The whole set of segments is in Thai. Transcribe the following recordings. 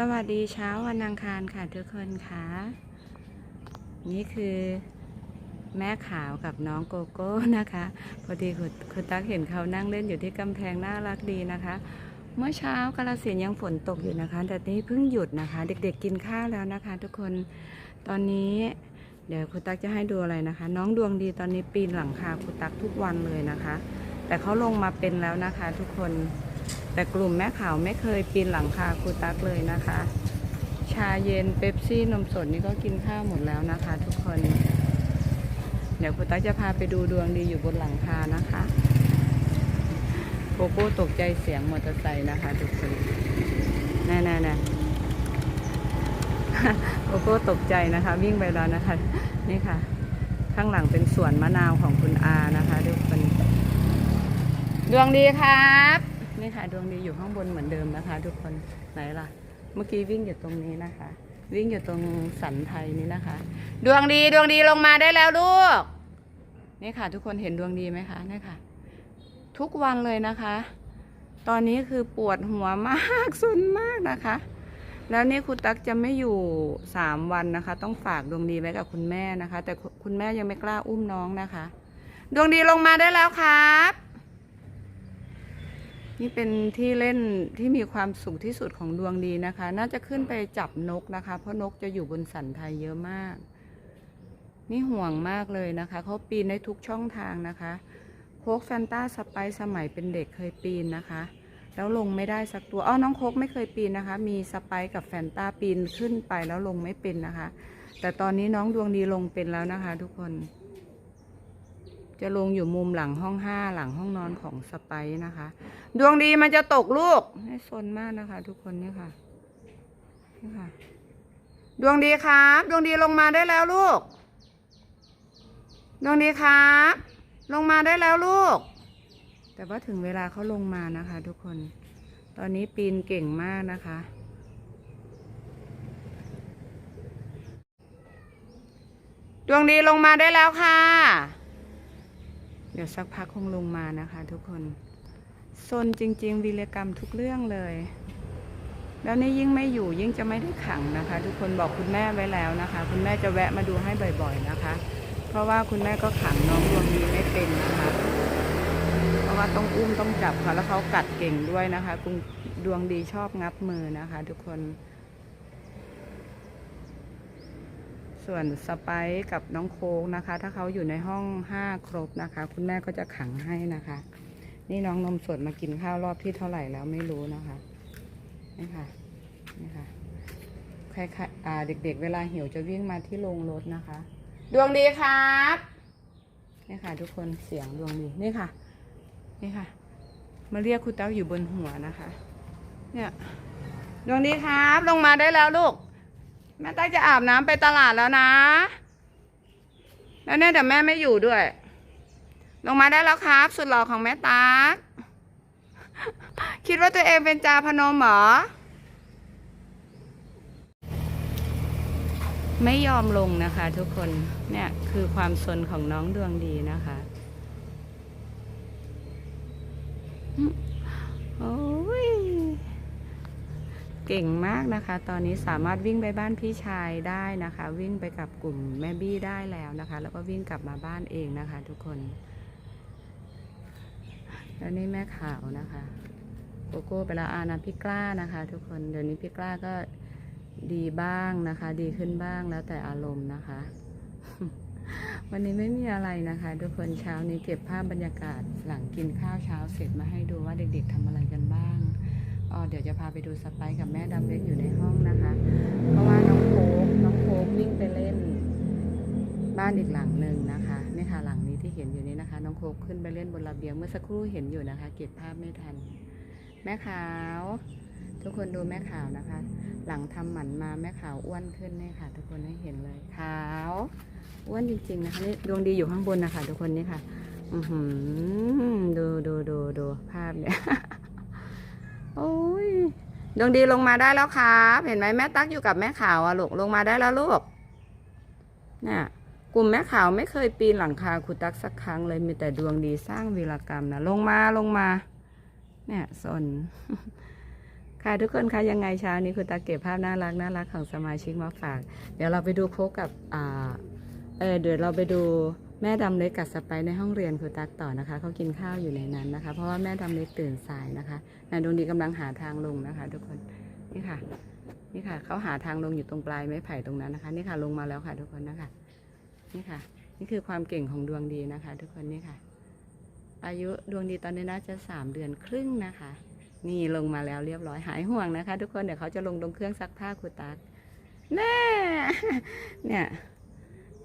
สวัสดีเช้าวันอังคารค่ะทุกคนค่ะ นี่คือแม่ขาวกับน้องโกโก้นะคะ พอดีคุณคุณตั๊กเห็นเขานั่งเล่นอยู่ที่กำแพงน่ารักดีนะคะ เมื่อเช้ากาลสินยังฝนตกอยู่นะคะ แต่นี่เพิ่งหยุดนะคะ เด็กๆกินข้าวแล้วนะคะ ทุกคนตอนนี้ เดี๋ยวคุณตั๊กจะให้ดูอะไรนะคะ น้องดวงดีตอนนี้ปีนหลังคาคุณตั๊กทุกวันเลยนะคะ แต่เขาลงมาเป็นแล้วนะคะ ทุกคน แต่กลุ่มแม่ขาวไม่เคยปีนหลังคาครูตักเลยนะคะ ชาเย็นเป๊ปซี่นมสดนี่ก็กินข้าวหมดแล้วนะคะ ทุกคน เดี๋ยวครูตักจะพาไปดูดวงดีอยู่บนหลังคานะคะโกโก้ตกใจเสียงมอเตอร์ไซค์นะคะทุกคนน่น่น่โกโก้ตกใจนะคะ วิ่งไปแล้วนะคะ นี่ค่ะ ข้างหลังเป็นสวนมะนาวของคุณอานะคะทุกคนดวงดีครับ นี่ค่ะดวงดีอยู่ข้างบนเหมือนเดิมนะคะ ทุกคนไหนล่ะ เมื่อกี้วิ่งอยู่ตรงนี้นะคะ วิ่งอยู่ตรงสันไทยนี้นะคะ ดวงดีดวงดีลงมาได้แล้วลูกนี่ค่ะ ทุกคนเห็นดวงดีไหมคะนี่ค่ะ ทุกวันเลยนะคะ ตอนนี้คือปวดหัวมากสุนมากนะคะ แล้วนี่คุณตั๊กจะไม่อยู่สามวันนะคะ ต้องฝากดวงดีไว้กับคุณแม่นะคะ แต่คุณแม่ยังไม่กล้าอุ้มน้องนะคะ ดวงดีลงมาได้แล้วครับ นี่เป็นที่เล่นที่มีความสุขที่สุดของดวงดีนะคะ น่าจะขึ้นไปจับนกนะคะ เพราะนกจะอยู่บนสันไทยเยอะมาก นี่ห่วงมากเลยนะคะ เขาปีนได้ทุกช่องทางนะคะ โคกแฟนตาสไปสมัยเป็นเด็กเคยปีนนะคะ แล้วลงไม่ได้สักตัวอ้อน้องโคกไม่เคยปีนนะคะ มีสไปกับแฟนตาปีนขึ้นไปแล้วลงไม่เป็นนะคะ แต่ตอนนี้น้องดวงดีลงเป็นแล้วนะคะ ทุกคน จะลงอยู่มุมหลังห้องห้าหลังห้องนอนของสไปซ์นะคะ ดวงดีมันจะตกลูกให้ซนมากนะคะ ทุกคนนี่ค่ะนี่ค่ะ ดวงดีครับ ดวงดีลงมาได้แล้วลูก ดวงดีครับ ลงมาได้แล้วลูก แต่ว่าถึงเวลาเขาลงมานะคะ ทุกคน ตอนนี้ปีนเก่งมากนะคะดวงดีลงมาได้แล้วค่ะ เดี๋ยวสักพักคงลงมานะคะทุกคนซนจริง ๆวีรกรรมทุกเรื่องเลย แล้วนี่ยิ่งไม่อยู่ยิ่งจะไม่ได้ขังนะคะ ทุกคนบอกคุณแม่ไว้แล้วนะคะ คุณแม่จะแวะมาดูให้บ่อยๆนะคะ เพราะว่าคุณแม่ก็ขังน้องดวงดีไม่เป็นนะคะ เพราะว่าต้องอุ้มต้องจับค่ะแล้วเขากัดเก่งด้วยนะคะคุณดวงดีชอบงับมือนะคะ ทุกคน ส่วนสไปซ์กับน้องโค้กนะคะ ถ้าเขาอยู่ในห้องห้าครบนะคะ คุณแม่ก็จะขังให้นะคะ นี่น้องนมสดมากินข้าวรอบที่เท่าไหร่แล้วไม่รู้นะคะนี่ค่ะนี่ค่ะใครๆอ่าเด็กๆเวลาหิวจะวิ่งมาที่โรงรถนะคะ ดวงดีครับนี่ค่ะ ทุกคนเสียงดวงดีนี่ค่ะ นี่ค่ะ มาเรียกคุณเต้าอยู่บนหัวนะคะ เนี่ยดวงดีครับ ลงมาได้แล้วลูก แม่ตั้งจะอาบน้ำไปตลาดแล้วนะ แล้วเนี่ยเดี๋ยวแม่ไม่อยู่ด้วย ลงมาได้แล้วครับ สุดหล่อของแม่ตั๊กคิดว่าตัวเองเป็นจาพนมเหรอ ไม่ยอมลงนะคะทุกคน เนี่ยคือความสนของน้องดวงดีนะคะ โอ้ เก่งมากนะคะ ตอนนี้สามารถวิ่งไปบ้านพี่ชายได้นะคะ วิ่งไปกับกลุ่มแม่บี้ได้แล้วนะคะ แล้วก็วิ่งกลับมาบ้านเองนะคะ ทุกคน แล้วนี่แม่ขาวนะคะโกโก้ไปแล้วอานะพี่กล้านะคะ ทุกคนเดี๋ยวนี้พี่กล้าก็ดีบ้างนะคะ ดีขึ้นบ้างแล้วแต่อารมณ์นะคะ วันนี้ไม่มีอะไรนะคะ ทุกคนเช้านี้เก็บภาพบรรยากาศหลังกินข้าวเช้าเสร็จมาให้ดูว่าเด็กๆทำอะไรกันบ้าง อ๋อเดี๋ยวจะพาไปดูสไปซ์กับแม่ดำเล็กอยู่ในห้องนะคะ เพราะว่าน้องโคกน้องโคกวิ่งไปเล่น บ้านอีกหลังหนึ่งนะคะนี่ค่ะหลังนี้ที่เห็นอยู่นี้นะคะ น้องโคกขึ้นไปเล่นบนระเบียงเมื่อสักครู่เห็นอยู่นะคะ เก็บภาพไม่ทัน แม่ขาว ทุกคนดูแม่ขาวนะคะ หลังทำหมันมาแม่ขาวอ้วนขึ้นเนี่ยค่ะ ทุกคนให้เห็นเลยขาวอ้วนจริงๆนะคะนี่ดวงดีอยู่ข้างบนนะคะทุกคนนี่ค่ะอือหือดูดูดูดูภาพเนี่ย โอ้ ดวงดีลงมาได้แล้วครับเห็นไหมแม่ตั๊กอยู่กับแม่ขาวอะลูกลงมาได้แล้วลูกเนี่ยกลุ่มแม่ขาวไม่เคยปีนหลังคาครูตั๊กสักครั้งเลยมีแต่ดวงดีสร้างวีรกรรมนะลงมาลงมา เนี่ยสนค่ะทุกคนคะยังไงเช้านี้คุณตาเก็บภาพน่ารักน่ารักของสมาชิกมาฝาก เดี๋ยวเราไปดูโคกับอ่าเออเดี๋ยวเราไปดู แม่ดำเล็กกับสไปในห้องเรียนคุณตักต่อนะคะเขากินข้าวอยู่ในนั้นนะคะ เพราะว่าแม่ดำเล็กตื่นสายนะคะนายดวงดีกำลังหาทางลงนะคะ ทุกคนนี่ค่ะ นี่ค่ะเขาหาทางลงอยู่ตรงปลายไม้ไผ่ตรงนั้นนะคะ นี่ค่ะลงมาแล้วค่ะ ทุกคนนะคะนี่ค่ะ นี่คือความเก่งของดวงดีนะคะ ทุกคนนี่ค่ะ อายุดวงดีตอนนี้น่าจะสามเดือนครึ่งนะคะ นี่ลงมาแล้วเรียบร้อยหายห่วงนะคะ ทุกคนเดี๋ยวเขาจะลงตรงเครื่องซักผ้าคุณตักแน่เนี่ย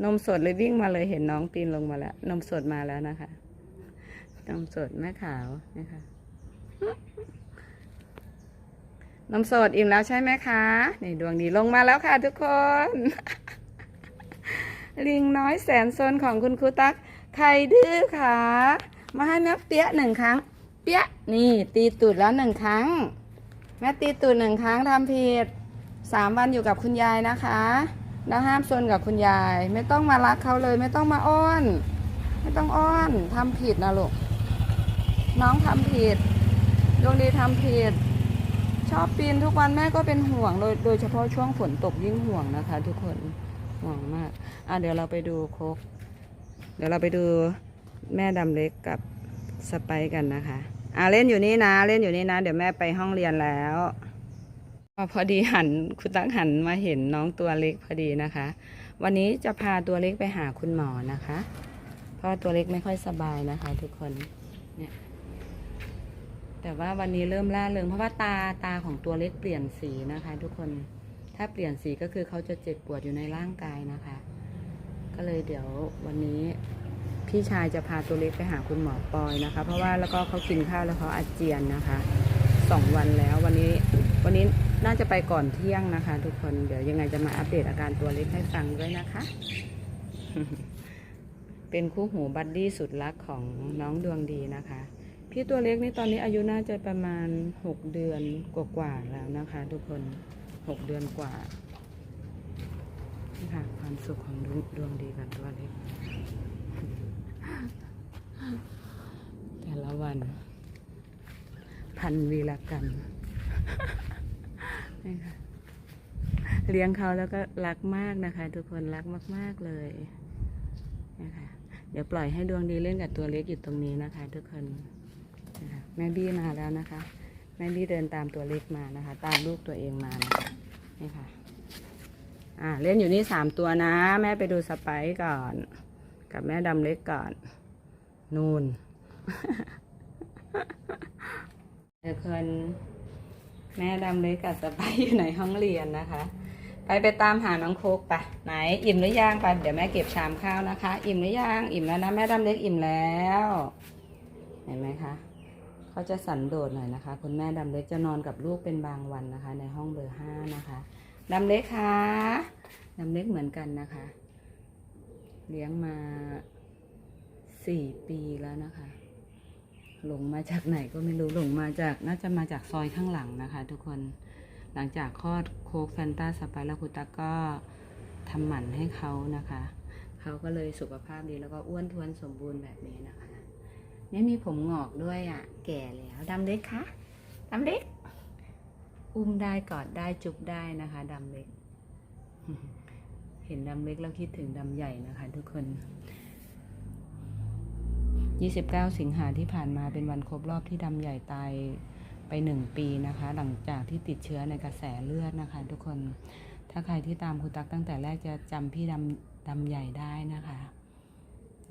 นมสดเลยวิ่งมาเลยเห็นน้องปีนลงมาแล้ว นมสดมาแล้วนะคะ นมสดแม่ขาวนะคะ นมสดอิ่มแล้วใช่ไหมคะ นี่ดวงดีลงมาแล้วค่ะทุกคน ลิงน้อยแสนซนของคุณครูตัก ใครดื้อคะมาให้แม่เปี้ยหนึ่งครั้ง เปี้ยนี่ ตีตูดแล้วหนึ่งครั้ง แม่ตีตูดหนึ่งครั้งทำผิดสามวันอยู่กับคุณยายนะคะ แล้วห้ามซนกับคุณยาย ไม่ต้องมารักเขาเลย ไม่ต้องมาอ้อน ไม่ต้องอ้อนทำผิดนะลูกน้องทำผิดดวงดีทำผิด ชอบปีนทุกวันแม่ก็เป็นห่วง โดยโดยเฉพาะช่วงฝนตกยิ่งห่วงนะคะ ทุกคนห่วงมากอะเดี๋ยวเราไปดูโคกเดี๋ยวเราไปดูแม่ดำเล็กกับสไปกันนะคะอะเล่นอยู่นี่นะ เล่นอยู่นี่นะ เดี๋ยวแม่ไปห้องเรียนแล้ว พอดีหันคุณตักหันมาเห็นน้องตัวเล็กพอดีนะคะ วันนี้จะพาตัวเล็กไปหาคุณหมอนะคะ เพราะว่าตัวเล็กไม่ค่อยสบายนะคะ ทุกคนเนี่ยแต่ว่าวันนี้เริ่มล่าเริงเพราะว่าตาตาของตัวเล็กเปลี่ยนสีนะคะ ทุกคนถ้าเปลี่ยนสีก็คือเขาจะเจ็บปวดอยู่ในร่างกายนะคะ ก็เลยเดี๋ยววันนี้พี่ชายจะพาตัวเล็กไปหาคุณหมอปอยนะคะ เพราะว่าแล้วก็เขากินข้าวแล้วเขาอาเจียนนะคะสองวันแล้ววันนี้วันนี้ น่าจะไปก่อนเที่ยงนะคะ ทุกคนเดี๋ยวยังไงจะมาอัปเดตอาการตัวเล็กให้ฟังด้วยนะคะ เป็นคู่หูบัดดี้สุดรักของน้องดวงดีนะคะ พี่ตัวเล็กนี่ตอนนี้อายุน่าจะประมาณหกเดือนกว่าๆแล้วนะคะ ทุกคนหกเดือนกว่านี่ค่ะความสุขของดวงดวงดีกับตัวเล็ก แต่ละวัน พันวีรกรรม นี่ค่ะเลี้ยงเขาแล้วก็รักมากนะคะ ทุกคนรักมาก ๆเลยนะคะเดี๋ยวปล่อยให้ดวงดีเล่นกับตัวเล็กอยู่ตรงนี้นะคะ ทุกคนนะคะแม่บี้มาแล้วนะคะ แม่บี้เดินตามตัวเล็กมานะคะ ตามลูกตัวเองมานะคะนี่ค่ะอ่าเล่นอยู่นี่สามตัวนะ แม่ไปดูสไปซ์ก่อน กับแม่ดำเล็กก่อนนูนเดี๋ยวคน แม่ดำเล็กกับสไปอยู่ในห้องเรียนนะคะ ไปไปตามหาน้องโคกไปไหนอิ่มหรือยังไปเดี๋ยวแม่เก็บชามข้าวนะคะ อิ่มหรือยังอิ่มแล้วนะแม่ดำเล็กอิ่มแล้ว เห็นไหมคะเขาจะสันโดษหน่อยนะคะ คุณแม่ดำเล็กจะนอนกับลูกเป็นบางวันนะคะ ในห้องเบอร์ห้านะคะดำเล็กคะดำเล็กเหมือนกันนะคะ เลี้ยงมาสี่ปีแล้วนะคะ หลงมาจากไหนก็ไม่รู้หลงมาจากน่าจะมาจากซอยข้างหลังนะคะ ทุกคนหลังจากคลอดโคกแฟนตาสไปแล้วคุณตาก็ทำหมันให้เขานะคะ เขาก็เลยสุขภาพดีแล้วก็อ้วนท้วนสมบูรณ์แบบนี้นะคะเนี่ยมีผมงอกด้วยอะ แก่แล้วดำเล็กคะดำเล็ก อุ้มได้กอดได้จุบได้นะคะดำเล็ก เห็นดำเล็กแล้วคิดถึงดำใหญ่นะคะ ทุกคน 29 สิงหาที่ผ่านมาเป็นวันครบรอบที่ดำใหญ่ตายไปหนึ่งปีนะคะ หลังจากที่ติดเชื้อในกระแสเลือดนะคะ ทุกคนถ้าใครที่ตามคุณตักตั้งแต่แรกจะจำพี่ดำดำใหญ่ได้นะคะ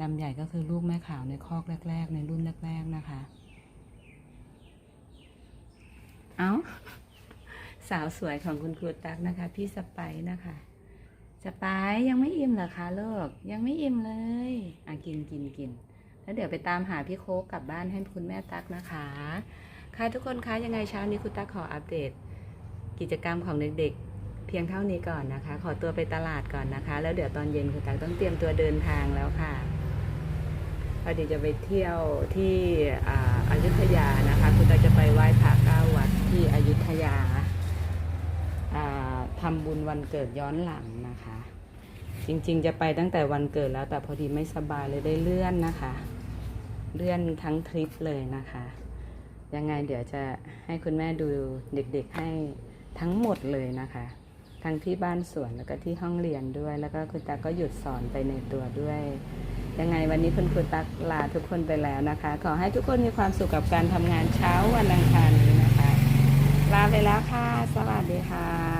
ดำใหญ่ก็คือลูกแม่ขาวในคอกแรก ๆ ในรุ่นแรก ๆนะคะ เอาสาวสวยของคุณครูตักนะคะ พี่สไปนะคะสไปยังไม่อิ่มเหรอคะลูกยังไม่อิ่มเลย อะกินกินกิน แล้วเดี๋ยวไปตามหาพี่โค้กกลับบ้านให้คุณแม่ตั๊กนะคะ ค่ะทุกคนคะยังไงเช้านี้คุณตั๊กขออัปเดต กิจกรรมของเด็กๆ เพียงเท่านี้ก่อนนะคะ ขอตัวไปตลาดก่อนนะคะ แล้วเดี๋ยวตอนเย็นคุณตั๊กต้องเตรียมตัวเดินทางแล้วค่ะพอดีจะไปเที่ยวที่อายุทยานะคะ คุณตั๊กจะไปไหว้พระเก้าวัดที่อยุธยาอ่าทำบุญวันเกิดย้อนหลังนะคะ จริงๆจะไปตั้งแต่วันเกิดแล้วแต่พอดีไม่สบายเลยได้เลื่อนนะคะ เลื่อนทั้งทริปเลยนะคะ ยังไงเดี๋ยวจะให้คุณแม่ดูเด็กๆให้ทั้งหมดเลยนะคะ ทั้งที่บ้านสวนแล้วก็ที่ห้องเรียนด้วย แล้วก็คุณตาก็หยุดสอนไปในตัวด้วย ยังไงวันนี้คุณครูตักลาทุกคนไปแล้วนะคะ ขอให้ทุกคนมีความสุขกับการทำงานเช้าวันอังคารนี้นะคะ ลาไปแล้วค่ะ สวัสดีค่ะ